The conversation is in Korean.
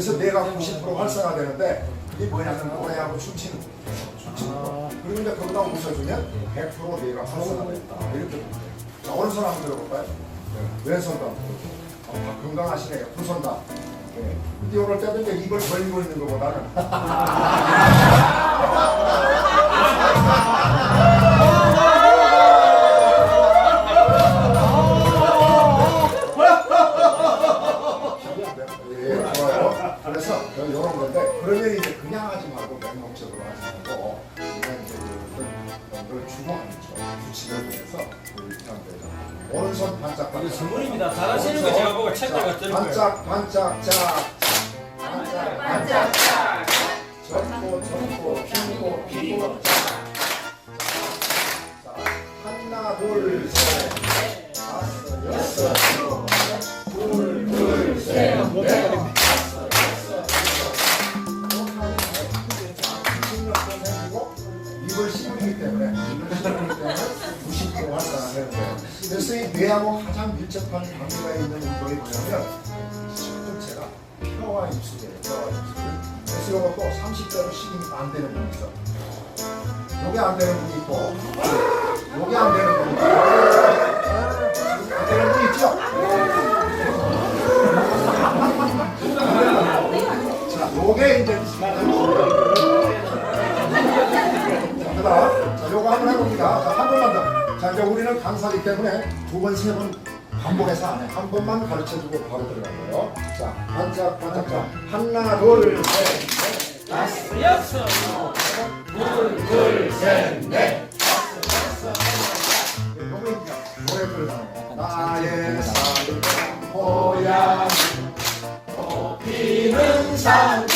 그래서 뇌가 90% 활성화되는데 그게 뭐냐면 노래하고 춤추는 거예요. 춤추는 거. 그리고 이제 거기다 웃어주면 100% 뇌가 활성화된다. 이렇게 봅니다. 자, 오른손 한번 들어볼까요? 네. 왼손도 한번 들어볼까요? 어, 다 건강하시네요. 두손 다. 네. 뛰어올 때도 이제 입을 벌리고 있는 것보다는 좋아요. 그래서 이런 건데 그러면 이제 그냥 하지 말고 맹목적으로 하시는 거고 그냥 이제 그런 걸 주고하는 죠 규칙을 위해서 이렇게 하면 되죠. 오른손 반짝 반짝. 선물입니다. 잘하시는 거 제가 보고 책자 같은 거예요. 반짝 반짝 짝. 반짝 반짝 반짝 짝 접고 접고 피고 피고 짝. 자, 하나 둘 셋 다섯 여섯 그래서 이 뇌하고 가장 밀접한 관계가 있는 운동이 뭐냐면 첫 번째가 혀와 입술이에요. 혀와 입술. 그래서 이것도 30대로 식이 안 되는 분이 있어. 요게 안 되는 분이 있고 요게 안 되는 분이 있고 안 되는 분 있죠? 자, 요게 이제 자, 그다음 자, 요거 한번 해봅니다. 자, 한 번만 더. 자, 이제 우리는 강사기 때문에 두 번, 세 번 반복해서 안 해. 한 번만 가르쳐주고 바로 들어가고요. 자, 반짝, 반짝, 자, 하나, 둘, 셋, 넷, 다섯, 여섯. 둘, 셋, 넷, 일곱. 노래 거. 나의 삶은 고향, 꽃피는 산,